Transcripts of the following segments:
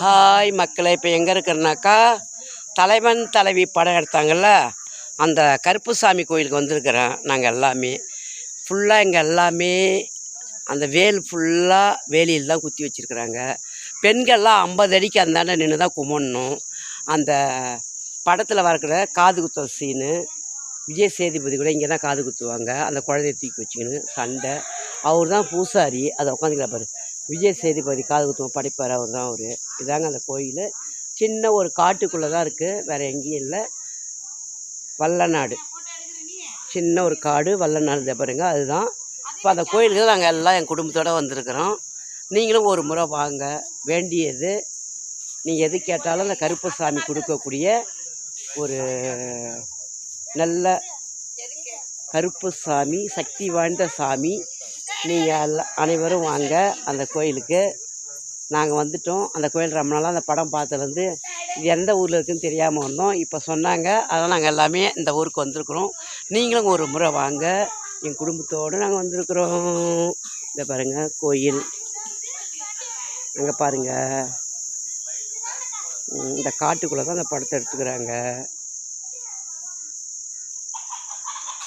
Hi மக்களை இப்போ எங்கே இருக்கிறனாக்கா தலைவன் தலைவி படம் எடுத்தாங்கல்ல அந்த கருப்புசாமி கோயிலுக்கு வந்திருக்கிறேன் நாங்கள் எல்லாமே. ஃபுல்லாக எங்கள் எல்லாமே அந்த வேல் ஃபுல்லாக வேலியில் தான் குத்தி வச்சுருக்குறாங்க. பெண்கள்லாம் ஐம்பது அடிக்கு அந்தாண்ட நின்று தான் கும்பிடணும் அந்த படத்தில் வரக்கிற காது குத்தல் சீனு விஜய் சேதுபதி கூட இங்கே தான் காது குத்துவாங்க. அந்த குழந்தைய தூக்கி வச்சுக்கின்னு சண்டை. அவர் தான் பூசாரி. அதை உட்காந்துக்கலாம் பாரு. விஜய் சேதுபதி காது குத்துவோம் படிப்பார் அவர் தான் அவர். இதாங்க அந்த கோயில். சின்ன ஒரு காட்டுக்குள்ளே தான் இருக்குது வேறு எங்கேயும் இல்லை. வல்லநாடு. சின்ன ஒரு காடு வல்லநாடு. இதை பாருங்க அதுதான். இப்போ அந்த கோயிலுக்கு நாங்கள் எல்லாம் என் குடும்பத்தோடு வந்திருக்கிறோம். நீங்களும் ஒரு முறை வாங்க. வேண்டியது நீங்கள் எது கேட்டாலும் அந்த கருப்பசாமி கொடுக்கக்கூடிய ஒரு நல்ல கருப்புசாமி சக்தி வாய்ந்த சாமி நீங்கள் அனைவரும் வாங்க. அந்த கோயிலுக்கு நாங்கள் வந்துட்டோம். அந்த கோயில் ரொம்ப நாளாக அந்த படம் பார்த்துலேருந்து இது எந்த ஊரில் இருக்குன்னு தெரியாமல் வந்தோம். இப்போ சொன்னாங்க. அதனால் நாங்கள் எல்லாமே இந்த ஊருக்கு வந்திருக்கிறோம். நீங்களும் ஒரு முறை வாங்க. என் குடும்பத்தோடு நாங்கள் வந்திருக்கிறோம். இந்த பாருங்கள் கோயில். அங்கே பாருங்கள் இந்த காட்டுக்குள்ளே தான் அந்த படத்தை எடுத்துக்கிறாங்க.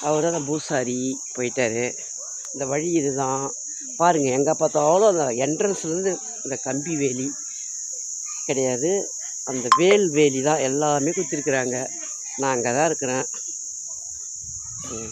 அவர் தான் அந்த பூசாரி போயிட்டார். இந்த வழி இதுதான். பாருங்கள் எங்கே பார்த்தாலும் அந்த என்ட்ரன்ஸ்லேருந்து இந்த கம்பி வேலி கிடையாது. அந்த வேல் வேலி தான் எல்லாமே குத்திருக்கிறாங்க நான் அங்கே தான் இருக்கிறேன். ம்.